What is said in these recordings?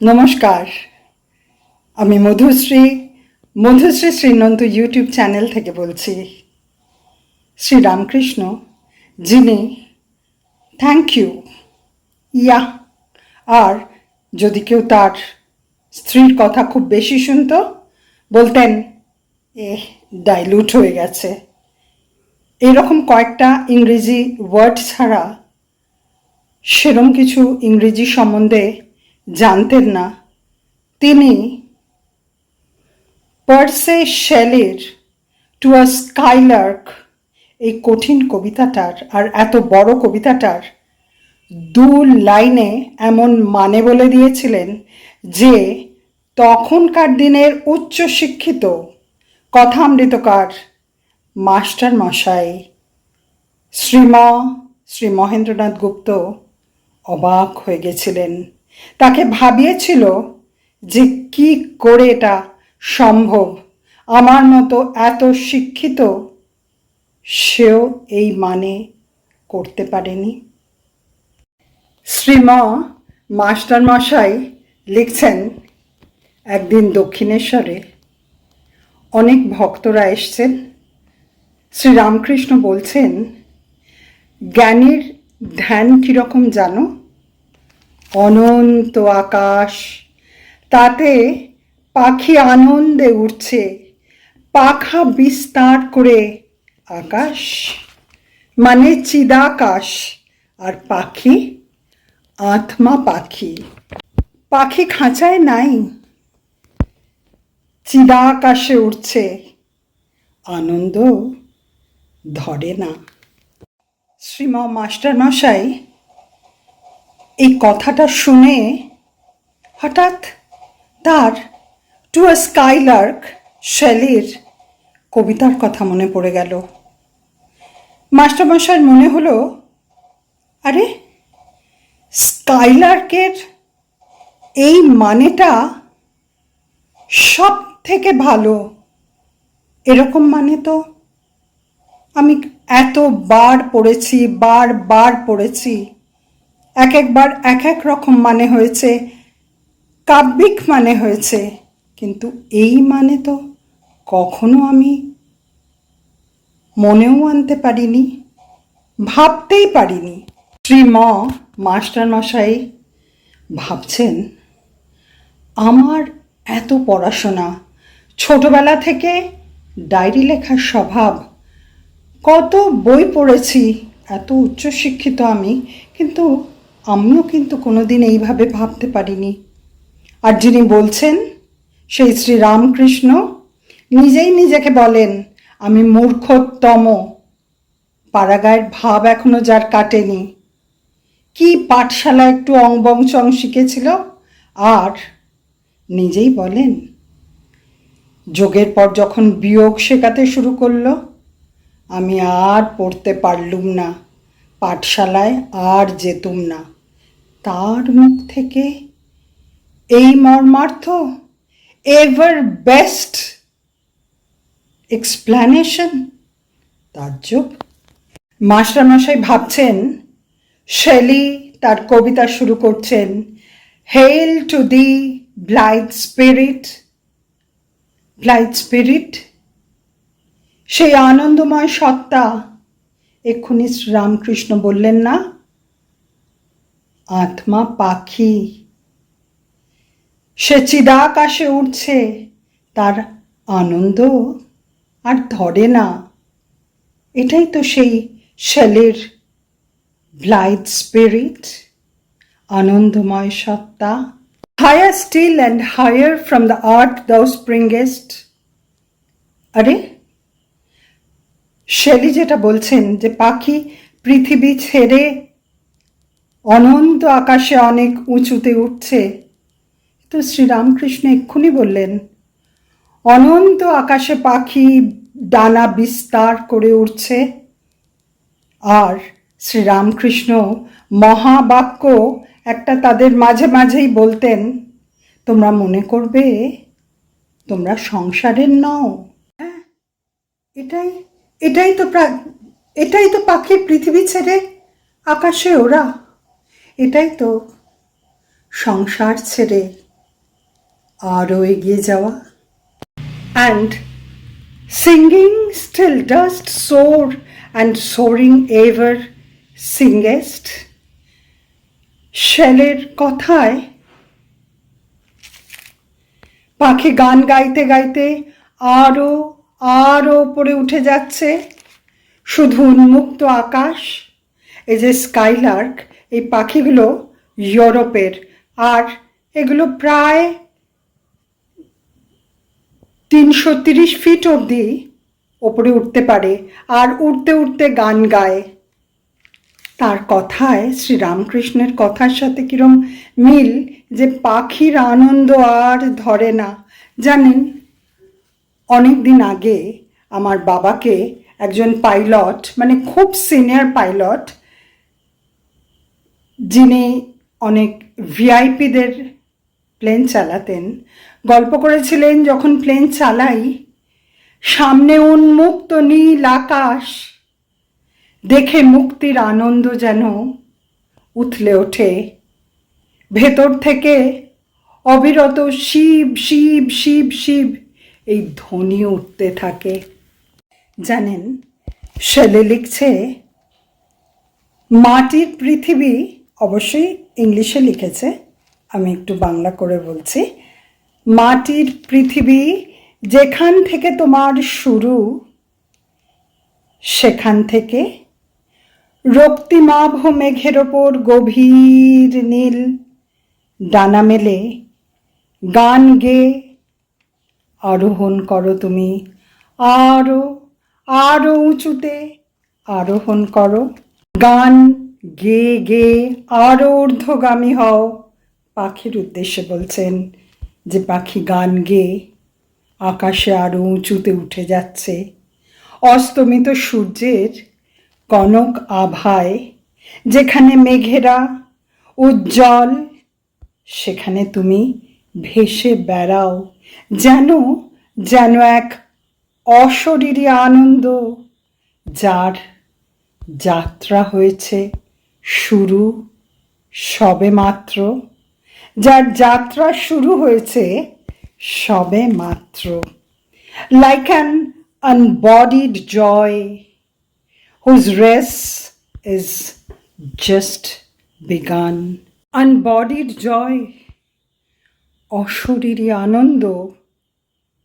নমস্কার। আমি Madhushree Madhushree Shrinanta YouTube channel থেকে বলছি। শ্রী রামকৃষ্ণ যিনি থ্যাংক ইউ ইয়া আর যদি কেউ তার স্ত্রীর কথা খুব বেশি শুনতো, বলতেন এ ডাইলুট হয়ে গেছে। এরকম কয়েকটা ইংরেজি ওয়ার্ড ছাড়া সেরম কিছু ইংরেজি সম্বন্ধে জানতেন না। তিনি পার্সে শেলের টু আ স্কাইলার্ক এই কঠিন কবিতাটার আর এত বড় কবিতাটার দু লাইনে এমন মানে বলে দিয়েছিলেন যে, তখনকার দিনের উচ্চ শিক্ষিত, কথামৃতকার মাস্টার মশাই শ্রীমা শ্রী মহেন্দ্রনাথ গুপ্ত অবাক হয়ে গেছিলেন। তাকে ভাবিয়েছিল যে কি করে এটা সম্ভব। আমার মতো এত শিক্ষিত সেও এই মানে করতে পারেনি। শ্রীমা মাস্টার মশাই লিখছেন একদিন দক্ষিণেশ্বরে। অনেক ভক্তরা এসছেন। শ্রীরামকৃষ্ণ বলছেন, জ্ঞানীর ধ্যান কীরকম জানো? অনন্ত আকাশ। তাতে পাখি আনন্দে উঠছে পাখা বিস্তার করে আকাশ। মানে চিদাকাশ, আর পাখি আত্মা পাখি। পাখি খাঁচায় নাই, চিদাকাশে উঠছে আনন্দ ধরে না। শ্রীমা মাস্টার মশাই এই কথাটা শুনে হঠাৎ তার টু আ স্কাইলার্ক শ্যালির কবিতার কথা মনে পড়ে গেল। মাস্টারমশাইয়ের মনে হলো, আরে, স্কাইলার্কের এই মানেটা সব থেকে ভালো। এরকম মানে তো আমি এতবার পড়েছি বার বার পড়েছি। এক একবার এক এক রকম মানে হয়েছে, কাব্যিক মানে হয়েছে। কিন্তু এই মানে তো কখনো আমি মনেও আনতে পারিনি, ভাবতেই পারিনি। শ্রী ম মাস্টার মশাই ভাবছেন, আমার এত পড়াশোনা, ছোটবেলা থেকে ডায়েরি লেখার স্বভাব, কত বই পড়েছি, এত উচ্চশিক্ষিত আমি, কিন্তু আমিও কিন্তু কোনোদিন এইভাবে ভাবতে পারিনি। আর যিনি বলছেন, সেই শ্রী রামকৃষ্ণ নিজেই নিজেকে বলেন, আমি মূর্খতম পাড়াগায়ের ভাব এখনও যার কাটেনি। কি পাঠশালা একটু অংবং চং শিখেছিল, আর নিজেই বলেন, যোগের পর যখন বিয়োগ শেখাতে শুরু করল, আমি আর পড়তে পারলুম না, পাঠশালায় আর যেতুম না। তার মুখ থেকে এই মর্মার্থ এভার বেস্ট এক্সপ্ল্যানেশন তাজ্জব মাস্টারমশাই ভাবছেন, শেলি তার কবিতা শুরু করছেন hail to thee blithe spirit blithe spirit সেই আনন্দময় সত্তা, এক্ষুনি রামকৃষ্ণ বললেন না আত্মা পাখি। সে চিদাকাশে উঠছে তার আনন্দ আর ধরে না। এটাই তো সেই শেলের ব্লাইট স্পিরিট, আনন্দময় সত্তা। Higher still and higher from the earth thou springest আরে, শেলি যেটা বলছেন যে পাখি পৃথিবী ছেড়ে অনন্ত আকাশে অনেক উঁচুতে উঠছে। তো শ্রীরামকৃষ্ণ এক্ষুনি বললেন, অনন্ত আকাশে পাখি ডানা বিস্তার করে উঠছে আর শ্রীরামকৃষ্ণ মহাবাক্য একটা তাদের মাঝে মাঝেই বলতেন, তোমরা মনে করবে, তোমরা সংসারের নও। হ্যাঁ এটাই এটাই তো এটাই তো পাখির পৃথিবী ছেড়ে আকাশে ওরা এটাই তো সংসার ছেড়ে আরও এগিয়ে যাওয়া। And singing still dost soar and soaring ever singest শেলের কথায় পাখি গান গাইতে গাইতে আরও আরও উপরে উঠে যাচ্ছে। শুধু উন্মুক্ত আকাশ এজ এ স্কাইলার্ক এই পাখিগুলো ইউরোপের। আর এগুলো প্রায় তিনশো তিরিশ ফিট অবধি ওপরে উঠতে পারে আর উঠতে উঠতে গান গায়। তার কথায় শ্রীরামকৃষ্ণের কথার সাথে কিরম মিল যে পাখির আনন্দ আর ধরে না। জানেন অনেক দিন আগে আমার বাবাকে একজন পাইলট মানে খুব সিনিয়র পাইলট যিনি অনেক ভিআইপিদের প্লেন চালাতেন, গল্প করেছিলেন যখন প্লেন চালাই, সামনে উন্মুক্ত নীল আকাশ, দেখে মুক্তির আনন্দ যেন উথলে ওঠে। ভেতর থেকে অবিরত শিব শিব শিব শিব এই ধ্বনি উঠতে থাকে। জানেন, শেলে লিখছে, মাটির পৃথিবী অবশ্যই ইংলিশে লিখেছে। আমি একটু বাংলা করে বলছি। মাটির পৃথিবী যেখান থেকে তোমার শুরু, সেখান থেকে রক্তিমাভ মেঘের ওপর গভীর নীল ডানা মেলে গান গেয়ে আরোহণ করো তুমি। আরও আরও উঁচুতে আরোহণ করো। গান গে গে আরও ঊর্ধ্বগামী হও, পাখির উদ্দেশ্যে বলছেন যে পাখি গান গেয়ে আকাশে আরও উঁচুতে উঠে যাচ্ছে। অস্তমিত সূর্যের কনক আভায়, যেখানে মেঘেরা উজ্জ্বল, সেখানে তুমি ভেসে বেড়াও। যেন যেন এক অশরীরী আনন্দ যার যাত্রা হয়েছে শুরু সবে মাত্র। যার যাত্রা শুরু হয়েছে সবে মাত্র। Like an unbodied joy whose race is just begun unbodied joy অশরীরী আনন্দ,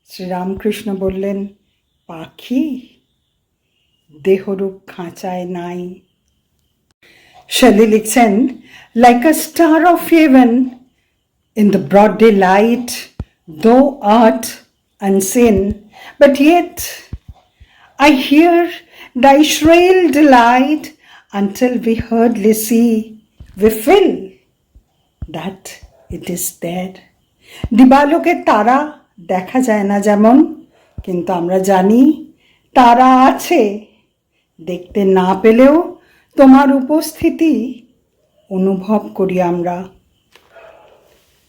শ্রীরামকৃষ্ণ বললেন, পাখি, দেহরূপ খাঁচায় নাই। Shelley লিখছেন like a star of heaven in the broad daylight, thou art unseen, but yet I hear thy shrill delight until we hardly see, we feel that it is there. দিবালোকে তারা দেখা যায় না যেমন কিন্তু আমরা জানি তারা আছে দেখতে না পেলেও তোমার উপস্থিতি অনুভব করি আমরা।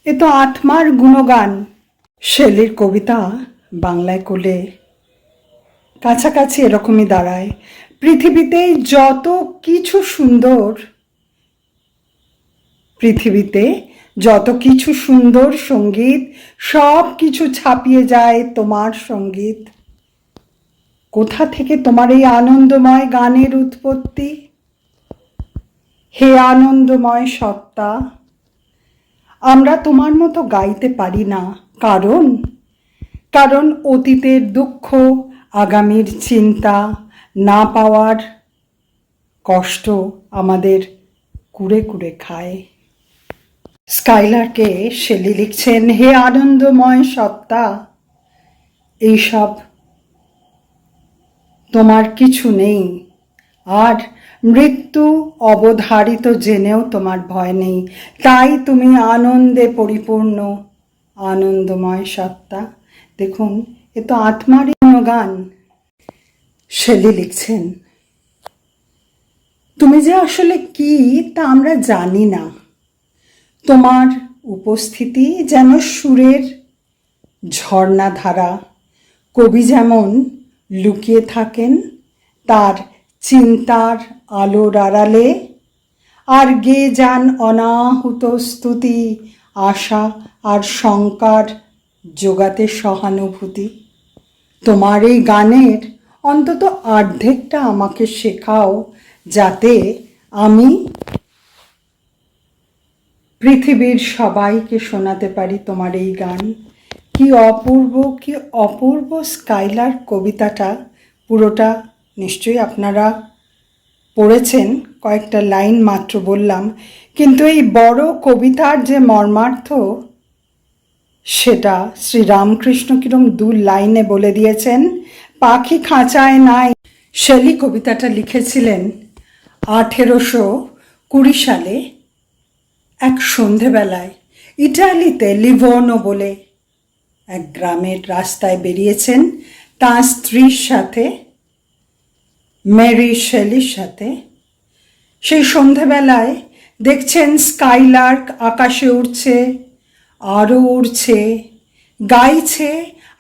এ তো আত্মার গুণগান। শেলির কবিতা বাংলায় কোলে। কাছাকাছি এরকমই দাঁড়ায়। পৃথিবীতে যত কিছু সুন্দর, পৃথিবীতে যত কিছু সুন্দর সংগীত, সব কিছু ছাপিয়ে যায় তোমার সংগীত। কোথা থেকে তোমার এই আনন্দময় গানের উৎপত্তি? হে আনন্দময় সত্তা, আমরা তোমার মতো গাইতে পারি না। কারণ? কারণ অতীতের দুঃখ, আগামীর চিন্তা না পাওয়ার কষ্ট আমাদের কুড়ে কুড়ে খায়। স্কাইলারকে শেলি লিখছেন, হে আনন্দময় সত্তা, এইসব তোমার কিছু নেই। আর মৃত্যু অবধারিত জেনেও তোমার ভয় নেই। তাই তুমি আনন্দে পরিপূর্ণ, আনন্দময় সত্তা। দেখুন, এ তো আত্মারই গান শেলি লিখছেন, তুমি যে আসলে কি তা আমরা জানি না। তোমার উপস্থিতি যেন সুরের ঝর্ণাধারা। কবি যেমন লুকিয়ে থাকেন, তার চিন্তার আলোর আড়ালে, আর গে যান অনাহুত স্তুতি, আশা আর শঙ্কার যোগাতে সহানুভূতি। তোমার এই গানের অন্তত অর্ধেকটা আমাকে শেখাও, যাতে আমি পৃথিবীর সবাইকে শোনাতে পারি তোমার এই গান। কি অপূর্ব কি অপূর্ব স্কাইলার কবিতাটা পুরোটা নিশ্চয়ই আপনারা পড়েছেন কয়েকটা লাইন মাত্র বললাম, কিন্তু এই বড় কবিতার যে মর্মার্থ, সেটা শ্রী রামকৃষ্ণ কিরম দু লাইনে বলে দিয়েছেন, পাখি খাঁচায় নাই। শেলি কবিতাটা লিখেছিলেন আঠেরোশো কুড়ি সালে এক সন্ধেবেলায়, ইটালিতে লিভোনো বলে এক গ্রামের রাস্তায় বেরিয়েছেন তাঁর স্ত্রীর সাথে মেরি শেলির সাথে। সেই সন্ধেবেলায় দেখছেন স্কাইলার্ক আকাশে উড়ছে আরও উড়ছে, গাইছে,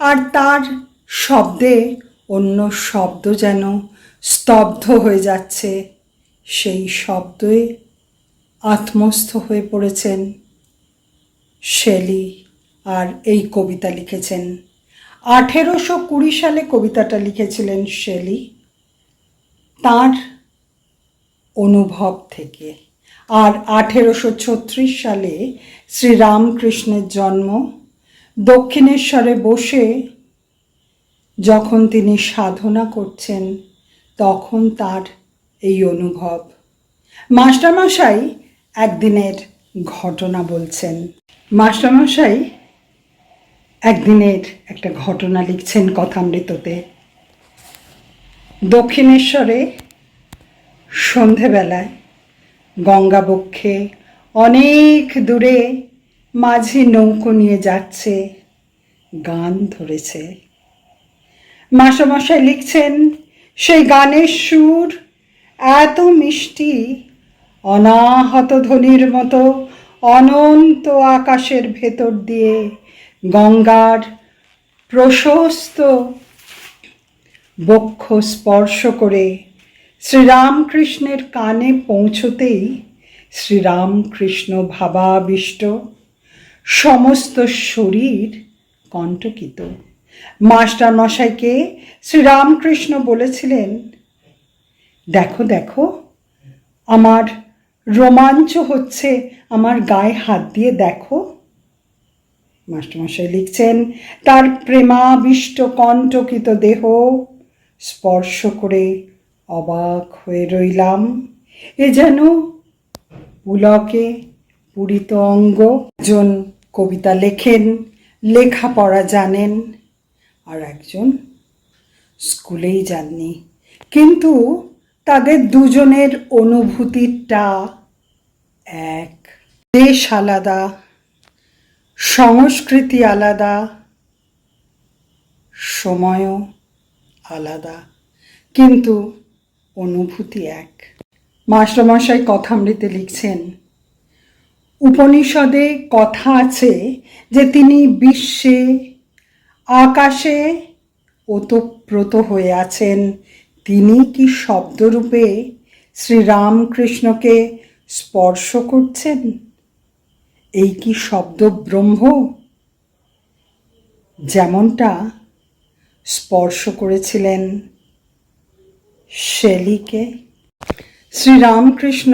আর তার শব্দে অন্য শব্দ যেন স্তব্ধ হয়ে যাচ্ছে। সেই শব্দে আত্মস্থ হয়ে পড়েছেন শেলি আর এই কবিতা লিখেছেন। আঠেরোশো কুড়ি সালে কবিতাটা লিখেছিলেন শেলি তার অনুভব থেকে। আর আঠেরোশো ছত্রিশ সালে শ্রীরামকৃষ্ণের জন্ম। দক্ষিণেশ্বরে বসে যখন তিনি সাধনা করছেন, তখন তার এই অনুভব। মাস্টারমশাই একদিনের ঘটনা বলছেন। মাস্টারমশাই একদিনের একটা ঘটনা লিখছেন কথামৃততে। দক্ষিণেশ্বরে সন্ধেবেলায়, গঙ্গাবক্ষে, অনেক দূরে মাঝি নৌকো নিয়ে যাচ্ছে, গান ধরেছে। মাস্টারমশাই লিখছেন, সেই গানের সুর এত মিষ্টি, অনাহত ধ্বনির মতো অনন্ত আকাশের ভেতর দিয়ে গঙ্গার প্রশস্ত বক্ষ স্পর্শ করে শ্রীরামকৃষ্ণের কানে পৌঁছতেই শ্রীরামকৃষ্ণ ভাবাবিষ্ট, সমস্ত শরীর কণ্টকিত। মাস্টার মশাইকে শ্রীরামকৃষ্ণ বলেছিলেন, দেখো দেখো, আমার রোমাঞ্চ হচ্ছে আমার গায়ে হাত দিয়ে দেখো। মাস্টারমশাই লিখছেন, তার প্রেমাবিষ্ট কণ্টকিত দেহ স্পর্শ করে অবাক হয়ে রইলাম। এ যেন পুলকে পূরিত অঙ্গ। একজন কবিতা লেখেন, লেখাপড়া জানেন, আর একজন স্কুলেই যাননি। কিন্তু তাদের দুজনের অনুভূতিটা এক। দেশ আলাদা, সংস্কৃতি আলাদা, সময়ও আলাদা। কিন্তু অনুভূতি এক। মাস্টারমশাই কথামৃতে লিখছেন, উপনিষদে কথা আছে যে তিনি বিশ্বে, আকাশে ওতপ্রোত হয়ে আছেন। তিনি কি শব্দরূপে শ্রীরামকৃষ্ণকে স্পর্শ করছেন? এই কি শব্দ ব্রহ্ম যেমনটা স্পর্শ করেছিলেন শেলিকে। শ্রীরামকৃষ্ণ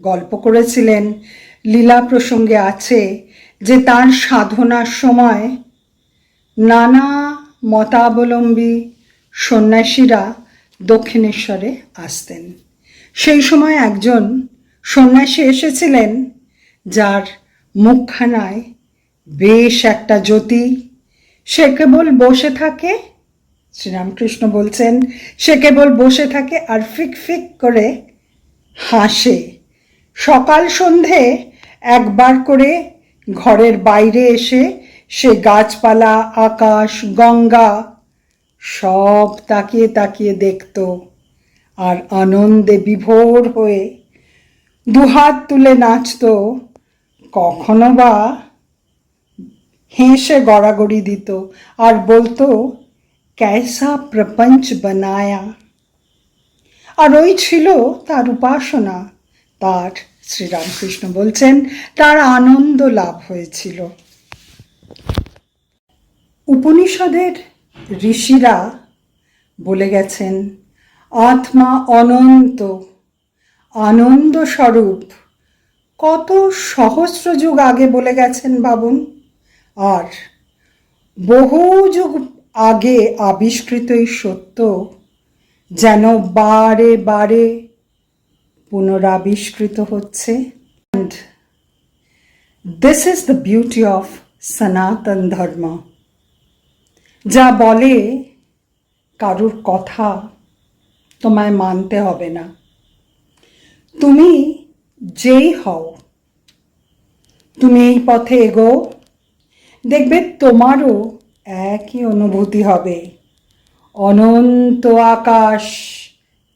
গল্প করেছিলেন, লীলা প্রসঙ্গে আছে যে তার সাধনার সময় নানা মতাবলম্বী সন্ন্যাসীরা দক্ষিণেশ্বরে আসতেন। সেই সময় একজন সন্ন্যাসী এসেছিলেন যার মুখখানায় বেশ একটা জ্যোতি। সে কেবল বসে থাকে শ্রীরামকৃষ্ণ বলছেন, সে কেবল বসে থাকে আর ফিক ফিক করে হাসে। সকাল সন্ধে একবার করে ঘরের বাইরে এসে সে গাছপালা, আকাশ, গঙ্গা সব তাকিয়ে তাকিয়ে দেখত আর আনন্দে বিভোর হয়ে দুহাত তুলে নাচত। কখনো বা হেসে গড়াগড়ি দিত আর বলতো ক্যাসা প্রপঞ্চ বানায়া আর ওই ছিল তার উপাসনা তার শ্রীরামকৃষ্ণ বলছেন তার আনন্দ লাভ হয়েছিল। উপনিষদের ঋষিরা বলে গেছেন, আত্মা অনন্ত আনন্দ স্বরূপ কত সহস্র যুগ আগে বলে গেছেন ভাবুন আর বহু যুগ আগে আবিষ্কৃত এই সত্য যেন বারে বারে পুনরাবিষ্কৃত হচ্ছে। And this is the beauty of সনাতন ধর্ম, যা বলে কারুর কথা তোমায় মানতে হবে না। তুমি যেই হও, তুমি এই পথে এগো, দেখবে তোমারও একই অনুভূতি হবে। অনন্ত আকাশ,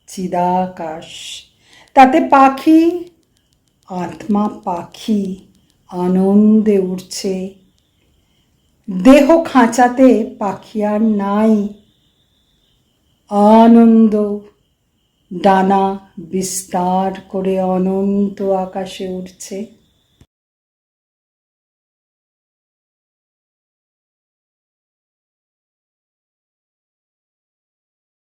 চিদাকাশ। তাতে পাখি, আত্মা পাখি, আনন্দে উঠছে দেহ খাঁচাতে পাখি আর নাই। আনন্দ, ডানা বিস্তার করে অনন্ত আকাশে উঠছে